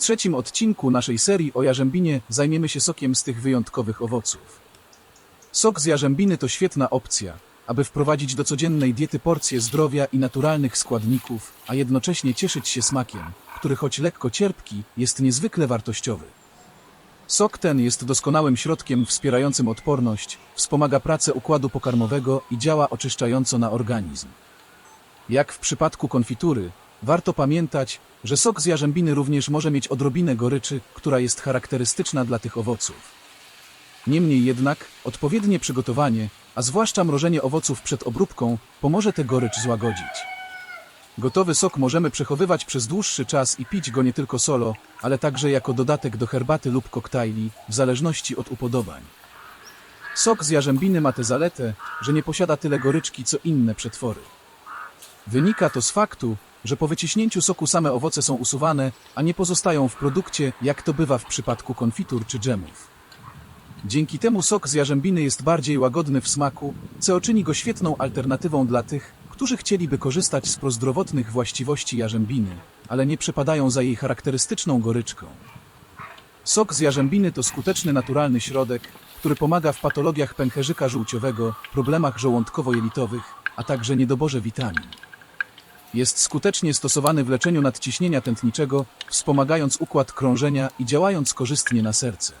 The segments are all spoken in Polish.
trzecim odcinku naszej serii o jarzębinie zajmiemy się sokiem z tych wyjątkowych owoców. Sok z jarzębiny to świetna opcja, aby wprowadzić do codziennej diety porcje zdrowia i naturalnych składników, a jednocześnie cieszyć się smakiem, który choć lekko cierpki, jest niezwykle wartościowy. Sok ten jest doskonałym środkiem wspierającym odporność, wspomaga pracę układu pokarmowego i działa oczyszczająco na organizm. Jak w przypadku konfitury, warto pamiętać, że sok z jarzębiny również może mieć odrobinę goryczy, która jest charakterystyczna dla tych owoców. Niemniej jednak, odpowiednie przygotowanie, a zwłaszcza mrożenie owoców przed obróbką, pomoże tę gorycz złagodzić. Gotowy sok możemy przechowywać przez dłuższy czas i pić go nie tylko solo, ale także jako dodatek do herbaty lub koktajli, w zależności od upodobań. Sok z jarzębiny ma tę zaletę, że nie posiada tyle goryczki co inne przetwory. Wynika to z faktu, że po wyciśnięciu soku same owoce są usuwane, a nie pozostają w produkcie, jak to bywa w przypadku konfitur czy dżemów. Dzięki temu sok z jarzębiny jest bardziej łagodny w smaku, co czyni go świetną alternatywą dla tych, którzy chcieliby korzystać z prozdrowotnych właściwości jarzębiny, ale nie przepadają za jej charakterystyczną goryczką. Sok z jarzębiny to skuteczny naturalny środek, który pomaga w patologiach pęcherzyka żółciowego, problemach żołądkowo-jelitowych, a także niedoborze witamin. Jest skutecznie stosowany w leczeniu nadciśnienia tętniczego, wspomagając układ krążenia i działając korzystnie na serce.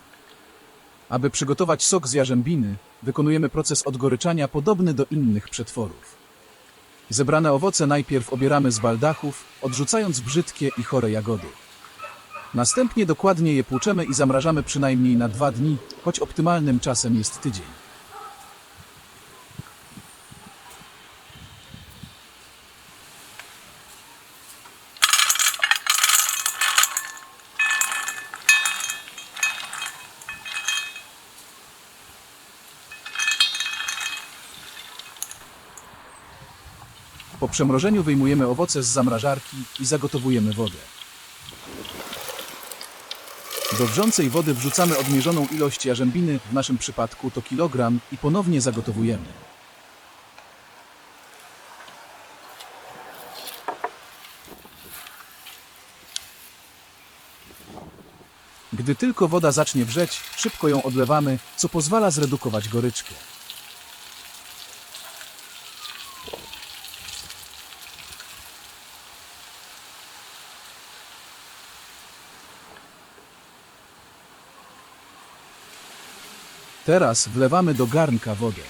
Aby przygotować sok z jarzębiny, wykonujemy proces odgoryczania podobny do innych przetworów. Zebrane owoce najpierw obieramy z baldachów, odrzucając brzydkie i chore jagody. Następnie dokładnie je płuczemy i zamrażamy przynajmniej na dwa dni, choć optymalnym czasem jest tydzień. Po przemrożeniu wyjmujemy owoce z zamrażarki i zagotowujemy wodę. Do wrzącej wody wrzucamy odmierzoną ilość jarzębiny, w naszym przypadku to kilogram, i ponownie zagotowujemy. Gdy tylko woda zacznie wrzeć, szybko ją odlewamy, co pozwala zredukować goryczkę. Teraz wlewamy do garnka wodę.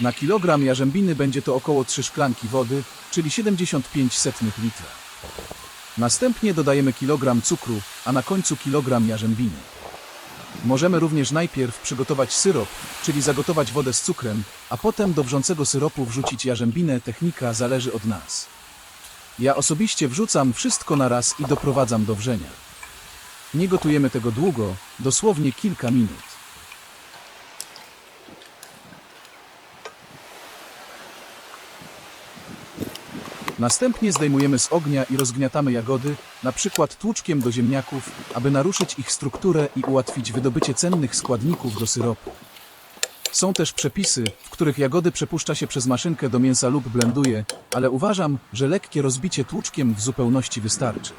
Na kilogram jarzębiny będzie to około 3 szklanki wody, czyli 75 setnych litra. Następnie dodajemy kilogram cukru, a na końcu kilogram jarzębiny. Możemy również najpierw przygotować syrop, czyli zagotować wodę z cukrem, a potem do wrzącego syropu wrzucić jarzębinę. Technika zależy od nas. Ja osobiście wrzucam wszystko na raz i doprowadzam do wrzenia. Nie gotujemy tego długo, dosłownie kilka minut. Następnie zdejmujemy z ognia i rozgniatamy jagody, na przykład tłuczkiem do ziemniaków, aby naruszyć ich strukturę i ułatwić wydobycie cennych składników do syropu. Są też przepisy, w których jagody przepuszcza się przez maszynkę do mięsa lub blenduje, ale uważam, że lekkie rozbicie tłuczkiem w zupełności wystarczy.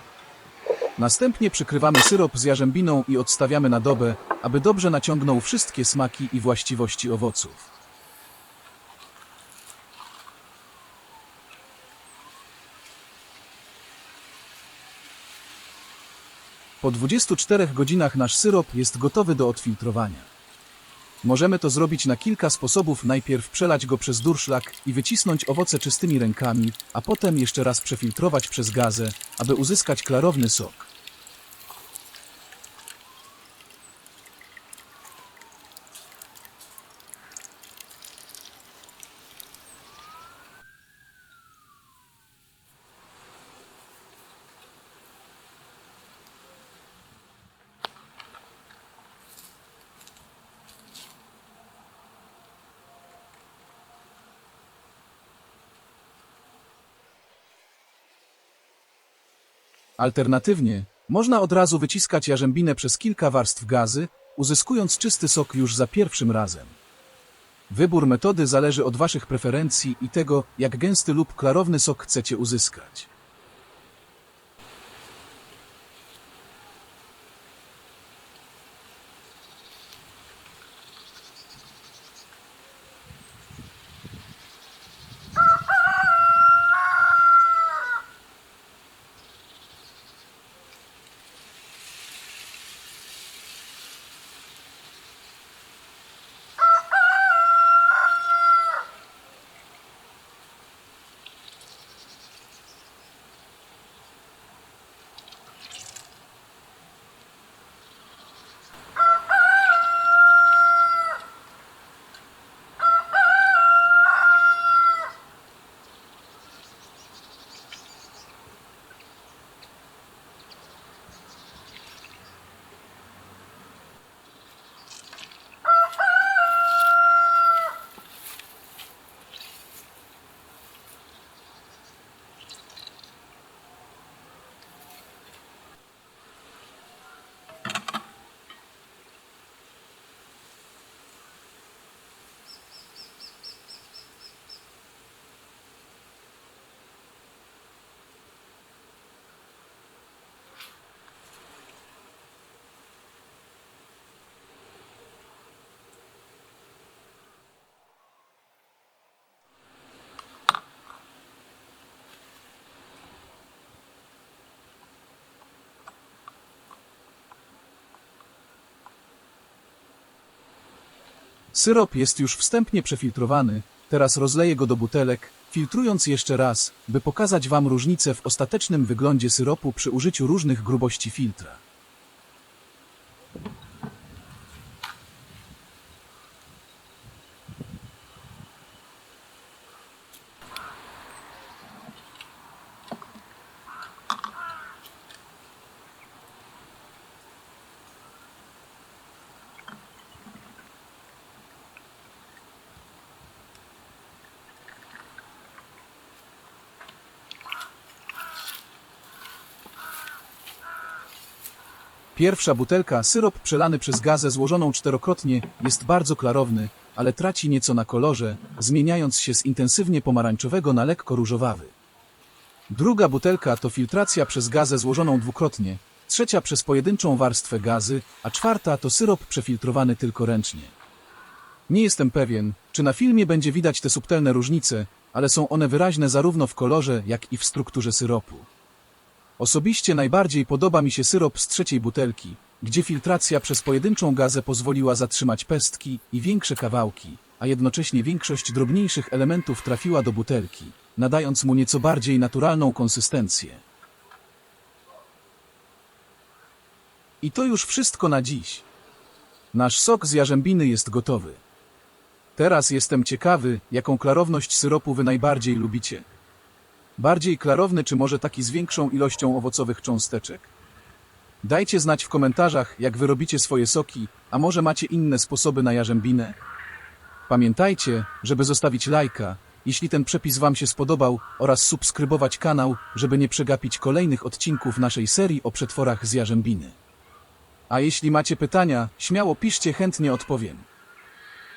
Następnie przykrywamy syrop z jarzębiną i odstawiamy na dobę, aby dobrze naciągnął wszystkie smaki i właściwości owoców. Po 24 godzinach nasz syrop jest gotowy do odfiltrowania. Możemy to zrobić na kilka sposobów. Najpierw przelać go przez durszlak i wycisnąć owoce czystymi rękami, a potem jeszcze raz przefiltrować przez gazę, aby uzyskać klarowny sok. Alternatywnie, można od razu wyciskać jarzębinę przez kilka warstw gazy, uzyskując czysty sok już za pierwszym razem. Wybór metody zależy od Waszych preferencji i tego, jak gęsty lub klarowny sok chcecie uzyskać. Syrop jest już wstępnie przefiltrowany, teraz rozleję go do butelek, filtrując jeszcze raz, by pokazać Wam różnicę w ostatecznym wyglądzie syropu przy użyciu różnych grubości filtra. Pierwsza butelka, syrop przelany przez gazę złożoną czterokrotnie, jest bardzo klarowny, ale traci nieco na kolorze, zmieniając się z intensywnie pomarańczowego na lekko różowawy. Druga butelka to filtracja przez gazę złożoną dwukrotnie, trzecia przez pojedynczą warstwę gazy, a czwarta to syrop przefiltrowany tylko ręcznie. Nie jestem pewien, czy na filmie będzie widać te subtelne różnice, ale są one wyraźne zarówno w kolorze, jak i w strukturze syropu. Osobiście najbardziej podoba mi się syrop z trzeciej butelki, gdzie filtracja przez pojedynczą gazę pozwoliła zatrzymać pestki i większe kawałki, a jednocześnie większość drobniejszych elementów trafiła do butelki, nadając mu nieco bardziej naturalną konsystencję. I to już wszystko na dziś. Nasz sok z jarzębiny jest gotowy. Teraz jestem ciekawy, jaką klarowność syropu wy najbardziej lubicie. Bardziej klarowny, czy może taki z większą ilością owocowych cząsteczek? Dajcie znać w komentarzach, jak wy robicie swoje soki, a może macie inne sposoby na jarzębinę? Pamiętajcie, żeby zostawić lajka, jeśli ten przepis wam się spodobał, oraz subskrybować kanał, żeby nie przegapić kolejnych odcinków naszej serii o przetworach z jarzębiny. A jeśli macie pytania, śmiało piszcie, chętnie odpowiem.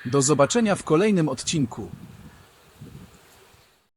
Do zobaczenia w kolejnym odcinku.